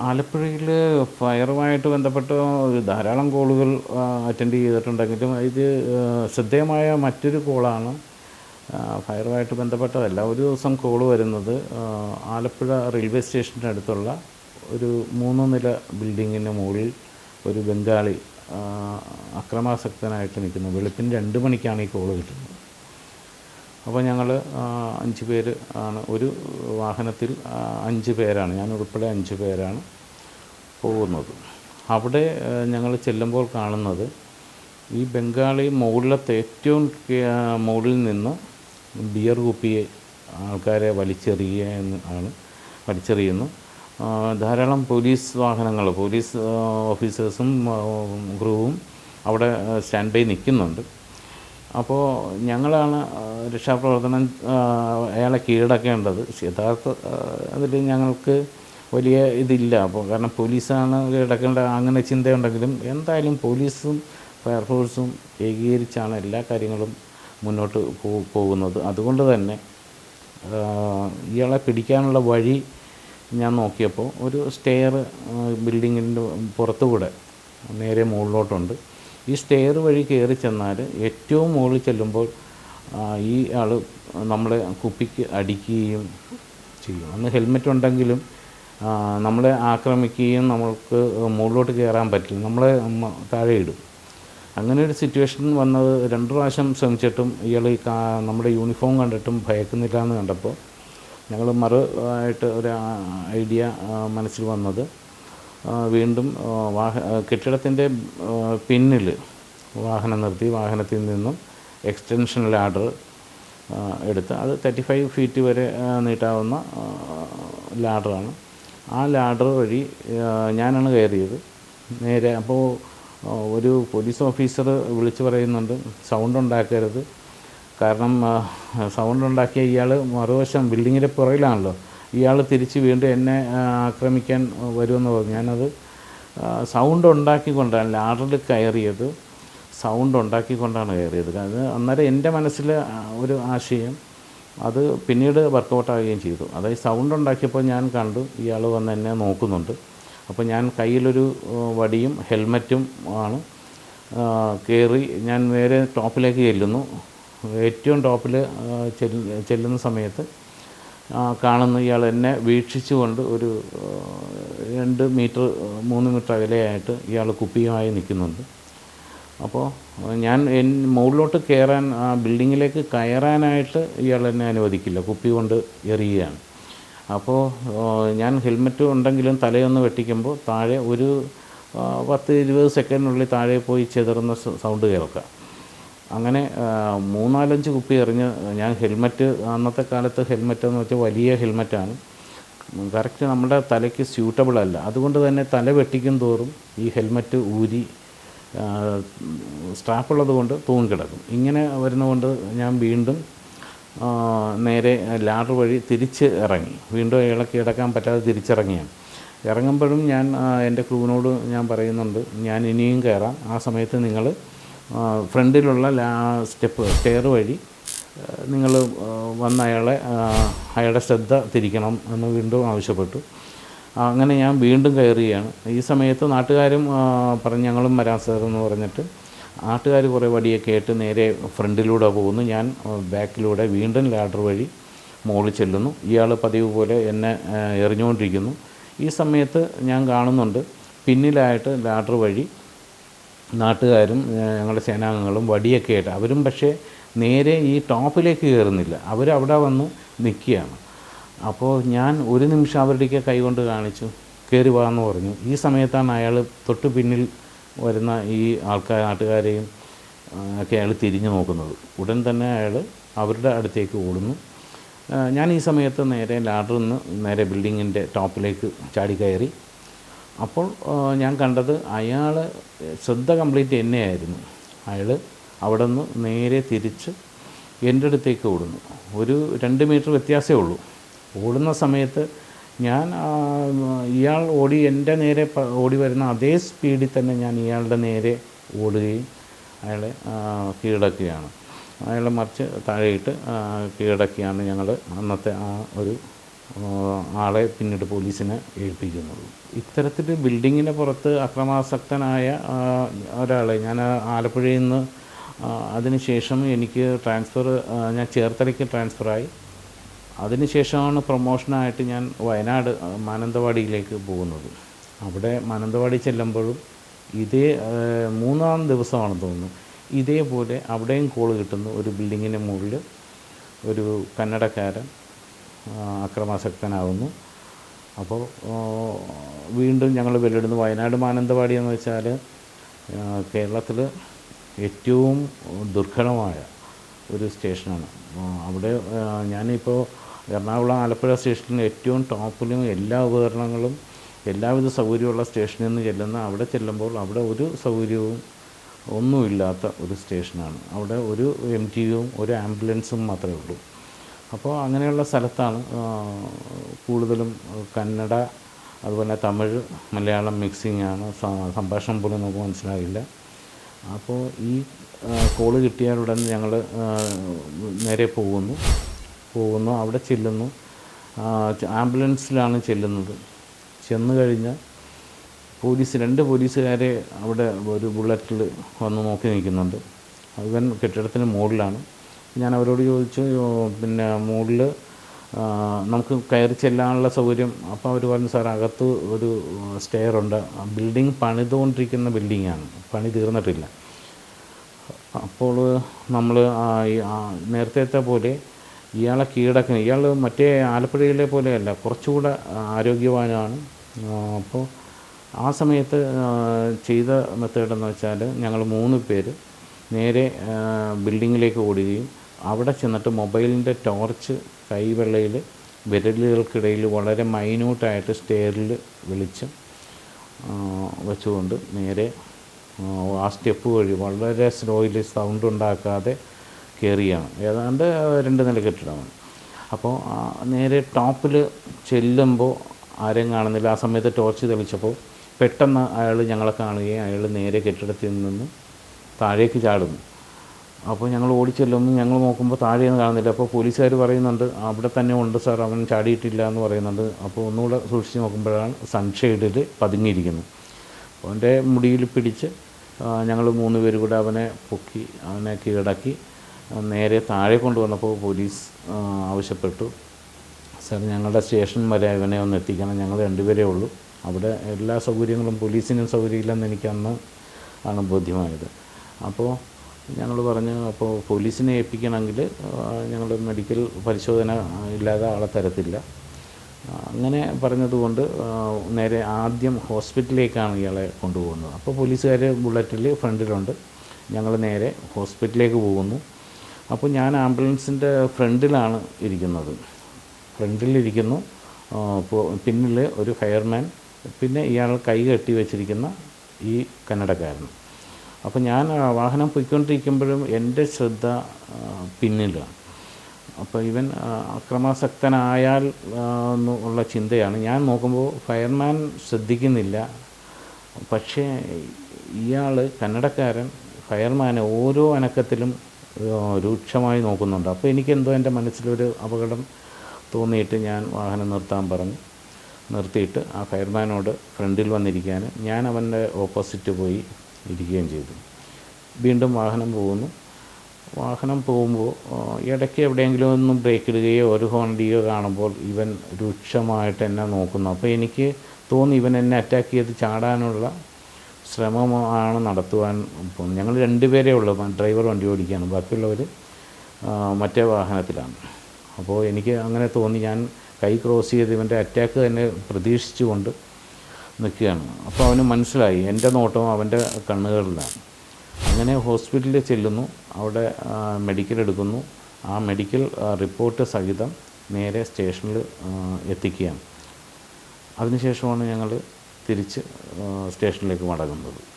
ആലപ്പുഴയിൽ ഫയറുമായിട്ട് ബന്ധപ്പെട്ട് ധാരാളം കോളുകൾ അറ്റൻഡ് ചെയ്തിട്ടുണ്ടെങ്കിലും ഇത് ശ്രദ്ധേയമായ മറ്റൊരു കോളാണ് ഫയറുമായിട്ട് ബന്ധപ്പെട്ടതല്ല. ഒരു ദിവസം കോൾ വരുന്നത് ആലപ്പുഴ റെയിൽവേ സ്റ്റേഷന്റെ അടുത്തുള്ള ഒരു മൂന്ന് നില ബിൽഡിങ്ങിന് മുകളിൽ ഒരു ബംഗാളി അക്രമാസക്തനായിട്ട് നിൽക്കുന്നു. വെളുപ്പിന് രണ്ട് മണിക്കാണ് ഈ കോൾ കിട്ടുന്നത്. അപ്പോൾ ഞങ്ങൾ അഞ്ച് പേര് ആണ്. ഒരു വാഹനത്തിൽ അഞ്ച് പേരാണ്. ഞാൻ ഉൾപ്പെടെ അഞ്ച് പേരാണ് പോകുന്നത്. അവിടെ ഞങ്ങൾ ചെല്ലുമ്പോൾ കാണുന്നത് ഈ ബംഗാളി മുകളിലത്തെ ഏറ്റവും മുകളിൽ നിന്ന് ബിയർ കുപ്പിയെ ആൾക്കാരെ വലിച്ചെറിയുക ആണ് വലിച്ചെറിയുന്നു. ധാരാളം പോലീസ് വാഹനങ്ങൾ പോലീസ് ഓഫീസേഴ്സും ക്രൂവും അവിടെ സ്റ്റാൻഡ് ബൈ നിൽക്കുന്നുണ്ട്. അപ്പോൾ ഞങ്ങളാണ് രക്ഷാപ്രവർത്തനം അയാളെ കീഴടക്കേണ്ടത്. യഥാർത്ഥ അതിൽ ഞങ്ങൾക്ക് വലിയ ഇതില്ല. അപ്പോൾ കാരണം പോലീസാണ് കീഴടക്കേണ്ട അങ്ങനെ ചിന്തയുണ്ടെങ്കിലും എന്തായാലും പോലീസും ഫയർഫോഴ്സും ഏകീകരിച്ചാണ് എല്ലാ കാര്യങ്ങളും മുന്നോട്ട് പോകുന്നത്. അതുകൊണ്ട് തന്നെ ഇയാളെ പിടിക്കാനുള്ള വഴി ഞാൻ നോക്കിയപ്പോൾ ഒരു സ്റ്റെയർ ബിൽഡിങ്ങിന്റെ പുറത്തുകൂടെ നേരെ മുകളിലോട്ടുണ്ട്. ഈ സ്റ്റെയർ വഴി കയറി ചെന്നാൽ ഏറ്റവും മുകളിൽ ചെല്ലുമ്പോൾ ഈ ആൾ നമ്മളെ കുപ്പിക്ക് അടിക്കുകയും ചെയ്യും. അന്ന് ഹെൽമെറ്റ് ഉണ്ടെങ്കിലും നമ്മളെ ആക്രമിക്കുകയും നമ്മൾക്ക് മുകളിലോട്ട് കയറാൻ പറ്റില്ല. നമ്മളെ താഴെ ഇടും. അങ്ങനെ ഒരു സിറ്റുവേഷൻ വന്നത് രണ്ട് പ്രാവശ്യം ശ്രമിച്ചിട്ടും ഇയാൾ ഈ നമ്മുടെ യൂണിഫോം കണ്ടിട്ടും ഭയക്കുന്നില്ല എന്ന് കണ്ടപ്പോൾ ഞങ്ങൾ മറു ആയിട്ട് ഒരു ഐഡിയ മനസ്സിൽ വന്നത് വീണ്ടും വാഹ കെട്ടിടത്തിന്റെ പിന്നിൽ വാഹനം നിർത്തി വാഹനത്തിൽ നിന്നും എക്സ്റ്റൻഷൻ ലാഡർ എടുത്ത് അത് തേർട്ടി ഫൈവ് ഫീറ്റ് വരെ നീട്ടാവുന്ന ലാഡറാണ് ആ ലാഡർ വഴി ഞാനാണ് കയറിയത്. നേരെ അപ്പോൾ ഒരു പോലീസ് ഓഫീസർ വിളിച്ചു പറയുന്നുണ്ട് സൗണ്ട് ഉണ്ടാക്കരുത്. കാരണം സൗണ്ട് ഉണ്ടാക്കിയ ഇയാൾ മറുവശം ബിൽഡിങ്ങിന്റെ പുറകിലാണല്ലോ. ഇയാൾ തിരിച്ച് വീണ്ടും എന്നെ ആക്രമിക്കാൻ വരുമെന്ന് പറഞ്ഞു. ഞാനത് സൗണ്ട് ഉണ്ടാക്കിക്കൊണ്ടാണ് ലാഡറിൽ കയറിയത്. സൗണ്ട് ഉണ്ടാക്കിക്കൊണ്ടാണ് കയറിയത്. അത് അന്നേരം എന്റെ മനസ്സിൽ ഒരു ആശയം അത് പിന്നീട് വർക്കൗട്ട് ആവുകയും ചെയ്തു. അതായത് സൗണ്ട് ഉണ്ടാക്കിയപ്പോൾ ഞാൻ കണ്ടു ഇയാൾ വന്ന് എന്നെ നോക്കുന്നുണ്ട്. അപ്പോൾ ഞാൻ കയ്യിലൊരു വടിയും ഹെൽമറ്റും ആണ് കയറി ഞാൻ നേരെ ടോപ്പിലേക്ക് ചെല്ലുന്നു. ഏറ്റവും ടോപ്പിൽ ചെല്ലുന്ന സമയത്ത് കാണുന്ന ഇയാൾ എന്നെ വീക്ഷിച്ചുകൊണ്ട് ഒരു രണ്ട് മീറ്റർ മൂന്ന് മീറ്റർ അകലെയായിട്ട് ഇയാൾ കുപ്പിയുമായി നിൽക്കുന്നുണ്ട്. അപ്പോൾ ഞാൻ എൻ മുകളിലോട്ട് കയറാൻ ആ ബിൽഡിങ്ങിലേക്ക് കയറാനായിട്ട് ഇയാൾ എന്നെ അനുവദിക്കില്ല. കുപ്പി കൊണ്ട് എറിയുകയാണ്. അപ്പോൾ ഞാൻ ഹെൽമെറ്റ് ഉണ്ടെങ്കിലും തലയൊന്ന് വെട്ടിക്കുമ്പോൾ താഴെ ഒരു പത്ത് ഇരുപത് സെക്കൻഡിനുള്ളിൽ താഴെ പോയി ചെതറുന്ന സൗണ്ട് കേൾക്കാം. അങ്ങനെ മൂന്നാലഞ്ച് കുപ്പി എറിഞ്ഞ് ഞാൻ ഹെൽമറ്റ് അന്നത്തെ കാലത്ത് ഹെൽമറ്റ് എന്ന് വെച്ചാൽ വലിയ ഹെൽമറ്റാണ്. കറക്റ്റ് നമ്മുടെ തലയ്ക്ക് സ്യൂട്ടബിൾ അല്ല. അതുകൊണ്ട് തന്നെ തല വെട്ടിക്കും തോറും ഈ ഹെൽമറ്റ് ഊരി സ്ട്രാപ്പുള്ളത് കൊണ്ട് തൂങ്ങിക്കിടക്കും ഇങ്ങനെ വരുന്നതുകൊണ്ട് ഞാൻ വീണ്ടും നേരെ ലാഡർ വഴി തിരിച്ച് ഇറങ്ങി. വീണ്ടും ഇളക്കി കിടക്കാൻ പറ്റാതെ തിരിച്ചിറങ്ങിയാണ്. ഇറങ്ങുമ്പോഴും ഞാൻ എന്റെ ക്രൂവിനോട് ഞാൻ പറയുന്നുണ്ട് ഞാൻ ഇനിയും കയറാം. ആ സമയത്ത് നിങ്ങൾ ഫ്രണ്ടിലുള്ള ലാ സ്റ്റെപ്പ് സ്റ്റെയർ വഴി നിങ്ങൾ വന്ന് അയാളെ അയാളുടെ ശ്രദ്ധ തിരിക്കണം എന്ന് വീണ്ടും ആവശ്യപ്പെട്ടു. അങ്ങനെ ഞാൻ വീണ്ടും കയറുകയാണ്. ഈ സമയത്ത് നാട്ടുകാരും പറഞ്ഞ് ഞങ്ങളും വരാം സാർ എന്ന് പറഞ്ഞിട്ട് നാട്ടുകാർ കുറേ വടിയൊക്കെ ആയിട്ട് നേരെ ഫ്രണ്ടിലൂടെ പോകുന്നു. ഞാൻ ബാക്കിലൂടെ വീണ്ടും ലാഡർ വഴി മുകളിൽ ചെല്ലുന്നു. ഇയാൾ പതിവ് പോലെ എന്നെ എറിഞ്ഞുകൊണ്ടിരിക്കുന്നു. ഈ സമയത്ത് ഞാൻ കാണുന്നുണ്ട്. പിന്നിലായിട്ട് ലാഡർ വഴി നാട്ടുകാരും ഞങ്ങളുടെ സേനാംഗങ്ങളും വടിയൊക്കെ ആയിട്ട്. അവരും പക്ഷേ നേരെ ഈ ടോപ്പിലേക്ക് കയറുന്നില്ല. അവരവിടെ വന്ന് നിൽക്കുകയാണ്. അപ്പോൾ ഞാൻ ഒരു നിമിഷം അവരുടെയൊക്കെ കൈകൊണ്ട് കാണിച്ചു. കയറി വാന്ന് പറഞ്ഞു. ഈ സമയത്താണ് അയാൾ തൊട്ട് പിന്നിൽ വരുന്ന ഈ ആൾക്കാർ നാട്ടുകാരെയും ഒക്കെ അയാൾ തിരിഞ്ഞു നോക്കുന്നത്. ഉടൻ തന്നെ അയാൾ അവരുടെ അടുത്തേക്ക് ഓടുന്നു. ഞാൻ ഈ സമയത്ത് നേരെ ലാഡറിൽ നിന്ന് നേരെ ബിൽഡിങ്ങിന്റെ ടോപ്പിലേക്ക് ചാടി കയറി അപ്പോൾ ഞാൻ കണ്ടത് അയാൾ ശ്രദ്ധ കംപ്ലീറ്റ് എന്നെയായിരുന്നു. അയാൾ അവിടെ നിന്ന് നേരെ തിരിച്ച് എന്റെ അടുത്തേക്ക് ഓടുന്നു. ഒരു രണ്ട് മീറ്റർ വ്യത്യാസമേ ഉള്ളൂ. ഓടുന്ന സമയത്ത് ഞാൻ ഇയാൾ ഓടി എന്റെ നേരെ ഓടി വരുന്ന അതേ സ്പീഡിൽ തന്നെ ഞാൻ ഇയാളുടെ നേരെ ഓടുകയും അയാളെ കീഴടക്കുകയാണ്. അയാളെ മറിച്ച് താഴെയിട്ട് കീഴടക്കുകയാണ് ഞങ്ങൾ അന്നത്തെ ആ ഒരു ആളെ പിന്നീട് പോലീസിനെ ഏൽപ്പിക്കുന്നത്. ഇത്തരത്തിൽ ബിൽഡിങ്ങിന് പുറത്ത് അക്രമാസക്തനായ ഒരാളെ ഞാൻ ആലപ്പുഴയിൽ നിന്ന് അതിനുശേഷം എനിക്ക് ട്രാൻസ്ഫർ ഞാൻ ചേർത്തലയ്ക്ക് ട്രാൻസ്ഫറായി. അതിനുശേഷമാണ് പ്രൊമോഷനായിട്ട് ഞാൻ വയനാട് മാനന്തവാടിയിലേക്ക് പോകുന്നത്. അവിടെ മാനന്തവാടി ചെല്ലുമ്പോഴും ഇതേ മൂന്നാം ദിവസമാണ് തോന്നുന്നു. ഇതേപോലെ അവിടെയും കോൾ കിട്ടുന്നു ഒരു ബിൽഡിങ്ങിന്റെ മുകളിൽ ഒരു കന്നഡക്കാരൻ അക്രമാസക്തനാകുന്നു അപ്പോൾ വീണ്ടും ഞങ്ങൾ വെല്ലിടുന്നു വയനാട് മാനന്തവാടി എന്ന് വെച്ചാൽ കേരളത്തിൽ ഏറ്റവും ദുർഘടമായ ഒരു സ്റ്റേഷനാണ്. അവിടെ ഞാനിപ്പോൾ എറണാകുളം ആലപ്പുഴ സ്റ്റേഷനിൽ ഏറ്റവും ടോപ്പിലും എല്ലാ ഉപകരണങ്ങളും എല്ലാവിധ സൗകര്യമുള്ള സ്റ്റേഷനിൽ നിന്ന് ചെല്ലുന്ന അവിടെ ചെല്ലുമ്പോൾ അവിടെ ഒരു സൗകര്യവും ഒന്നുമില്ലാത്ത ഒരു സ്റ്റേഷനാണ്. അവിടെ ഒരു എം ടിയും ഒരു ആംബുലൻസും മാത്രമേ ഉള്ളൂ. അപ്പോൾ അങ്ങനെയുള്ള സ്ഥലത്താണ് കൂടുതലും കന്നഡ അതുപോലെ തമിഴ് മലയാളം മിക്സിംഗ് ആണ് സംഭാഷണം പോലും നമുക്ക് മനസ്സിലാകില്ല അപ്പോൾ ഈ കോൾ കിട്ടിയാൽ ഉടൻ ഞങ്ങൾ നേരെ പോകുന്നു. പോകുന്നു അവിടെ ചെല്ലുന്നു. ആംബുലൻസിലാണ് ചെല്ലുന്നത്. ചെന്ന് കഴിഞ്ഞാൽ പോലീസ് രണ്ട് പോലീസുകാരെ അവിടെ ഒരു ബുള്ളറ്റിൽ വന്ന് നോക്കി നിൽക്കുന്നുണ്ട്. അവൻ കെട്ടിടത്തിന് മുകളിലാണ്. ഞാൻ അവരോട് ചോദിച്ചു "ഓ, പിന്നെ മുകളിൽ നമുക്ക് കയറി ചെല്ലാനുള്ള സൗകര്യം. അപ്പോൾ അവർ പറഞ്ഞു സാർ അകത്ത് ഒരു സ്റ്റെയർ ഉണ്ട്. ബിൽഡിംഗ് പണിതുകൊണ്ടിരിക്കുന്ന ബിൽഡിങ്ങാണ് പണി തീർന്നിട്ടില്ല. അപ്പോൾ നമ്മൾ നേരത്തെ പോലെ ഇയാളെ കീഴടക്കുന്ന ഇയാൾ മറ്റേ ആലപ്പുഴയിലെ പോലെയല്ല കുറച്ചുകൂടെ ആരോഗ്യവാനാണ്. അപ്പോൾ ആ സമയത്ത് ചെയ്ത മെത്തേഡെന്ന് വെച്ചാൽ ഞങ്ങൾ മൂന്ന് പേര് നേരെ ബിൽഡിങ്ങിലേക്ക് ഓടുകയും അവിടെ ചെന്നിട്ട് മൊബൈലിന്റെ ടോർച്ച് കൈവെള്ളയിൽ വിരലുകൾക്കിടയിൽ വളരെ മൈന്യൂട്ടായിട്ട് സ്റ്റെയറിൽ വെളിച്ചം വെച്ചുകൊണ്ട് നേരെ ആ, സ്റ്റെപ്പ് വഴി വളരെ സ്ലോയിൽ സൗണ്ട് ഉണ്ടാക്കാതെ കയറിയാണ് ഏതാണ്ട് രണ്ട് നില കെട്ടിടമാണ് അപ്പോൾ നേരെ ടോപ്പിൽ ചെല്ലുമ്പോൾ ആരെയും കാണുന്നില്ല. ആ സമയത്ത് ടോർച്ച് തെളിച്ചപ്പോൾ പെട്ടെന്ന് അയാൾ ഞങ്ങളെ കാണുകയും അയാൾ നേരെ കെട്ടിടത്തിൽ നിന്ന് താഴേക്ക് ചാടുന്നു. അപ്പോൾ ഞങ്ങൾ ഓടിച്ചെല്ലുമ്പോൾ ഞങ്ങൾ നോക്കുമ്പോൾ താഴെയൊന്നും കാണുന്നില്ല. അപ്പോൾ പോലീസുകാർ പറയുന്നുണ്ട് അവിടെ തന്നെ ഉണ്ട് സാർ അവൻ ചാടിയിട്ടില്ല എന്ന് പറയുന്നുണ്ട്. അപ്പോൾ ഒന്നുകൂടെ സൂക്ഷിച്ച് നോക്കുമ്പോഴാണ് സൺഷെയ്ഡിൽ പതുങ്ങിയിരിക്കുന്നു. അപ്പോൾ അവന്റെ മുടിയിൽ പിടിച്ച് ഞങ്ങൾ മൂന്ന് പേര് കൂടെ അവനെ പൊക്കി അവനെ കീഴടക്കി നേരെ താഴെ കൊണ്ടുവന്നപ്പോൾ പോലീസ് ആവശ്യപ്പെട്ടു. സാർ ഞങ്ങളുടെ സ്റ്റേഷൻ വരെ ഇവനെ ഒന്ന് എത്തിക്കണം. ഞങ്ങൾ രണ്ടുപേരേ ഉള്ളൂ. അവിടെ എല്ലാ സൗകര്യങ്ങളും പോലീസിനും സൗകര്യമില്ലെന്ന് എനിക്ക് അന്ന് ആണ് ബോധ്യമായത്. അപ്പോൾ ഞങ്ങൾ പറഞ്ഞു അപ്പോൾ പോലീസിനെ ഏൽപ്പിക്കണമെങ്കിൽ ഞങ്ങൾ മെഡിക്കൽ പരിശോധന ഇല്ലാതെ ആളെ തരത്തില്ല. അങ്ങനെ പറഞ്ഞതുകൊണ്ട് നേരെ ആദ്യം ഹോസ്പിറ്റലിലേക്കാണ് ഇയാളെ കൊണ്ടുപോകുന്നത്. അപ്പോൾ പോലീസുകാർ ബുള്ളറ്റിൽ ഫ്രണ്ടിലുണ്ട്. ഞങ്ങൾ നേരെ ഹോസ്പിറ്റലിലേക്ക് പോകുന്നു. അപ്പോൾ ഞാൻ ആംബുലൻസിന്റെ ഫ്രണ്ടിലാണ് ഇരിക്കുന്നത്. ഫ്രണ്ടിലിരിക്കുന്നു. പിന്നിൽ ഒരു ഫയർമാൻ. പിന്നെ ഇയാൾ കൈ കെട്ടി വെച്ചിരിക്കുന്ന ഈ കന്നഡക്കാരൻ അപ്പോൾ ഞാൻ വാഹനം പോയിക്കൊണ്ടിരിക്കുമ്പോഴും എന്റെ ശ്രദ്ധ പിന്നിലാണ് അപ്പോൾ ഇവൻ അക്രമാസക്തനായാൽ ഉള്ള ചിന്തയാണ്. ഞാൻ നോക്കുമ്പോൾ ഫയർമാൻ ശ്രദ്ധിക്കുന്നില്ല. പക്ഷേ ഇയാൾ കന്നഡക്കാരൻ ഫയർമാനെ ഓരോ അനക്കത്തിലും രൂക്ഷമായി നോക്കുന്നുണ്ട്. അപ്പോൾ എനിക്കെന്തോ എന്റെ മനസ്സിലൊരു അപകടം തോന്നിയിട്ട് ഞാൻ വാഹനം നിർത്താൻ പറഞ്ഞു. നിർത്തിയിട്ട് ആ ഫയർമാനോട് ഫ്രണ്ടിൽ വന്നിരിക്കാൻ. ഞാൻ അവന്റെ ഓപ്പോസിറ്റ് പോയി. ഇരിക്കുകയും ചെയ്തു. വീണ്ടും വാഹനം പോകുന്നു. വാഹനം പോകുമ്പോൾ ഇടയ്ക്ക് എവിടെയെങ്കിലും ഒന്ന് ബ്രേക്ക് ഇടുകയോ ഒരു ഹോണ്ടിയോ കാണുമ്പോൾ ഇവൻ രൂക്ഷമായിട്ട് എന്നെ നോക്കുന്നു. അപ്പോൾ എനിക്ക് തോന്നി ഇവൻ എന്നെ അറ്റാക്ക് ചെയ്ത് ചാടാനുള്ള ശ്രമമാണ് നടത്തുവാൻ ഞങ്ങൾ രണ്ടുപേരേ ഉള്ളൂ. ഡ്രൈവർ വണ്ടി ഓടിക്കുകയാണ്. ബാക്കിയുള്ളവർ മറ്റേ വാഹനത്തിലാണ്. അപ്പോൾ എനിക്ക് അങ്ങനെ തോന്നി. ഞാൻ കൈ ക്രോസ് ചെയ്ത് ഇവന്റെ അറ്റാക്ക് തന്നെ പ്രതീക്ഷിച്ചുകൊണ്ട് നിൽക്കുകയാണ്. അപ്പോൾ അവന് മനസ്സിലായി എന്റെ നോട്ടം അവന്റെ കണ്ണുകളിലാണ്. അങ്ങനെ ഹോസ്പിറ്റലിൽ ചെല്ലുന്നു അവിടെ മെഡിക്കൽ എടുക്കുന്നു. ആ മെഡിക്കൽ റിപ്പോർട്ട് സഹിതം നേരെ സ്റ്റേഷനിൽ എത്തിക്കുകയാണ്. അതിനുശേഷമാണ് ഞങ്ങൾ തിരിച്ച് സ്റ്റേഷനിലേക്ക് മടങ്ങുന്നത്.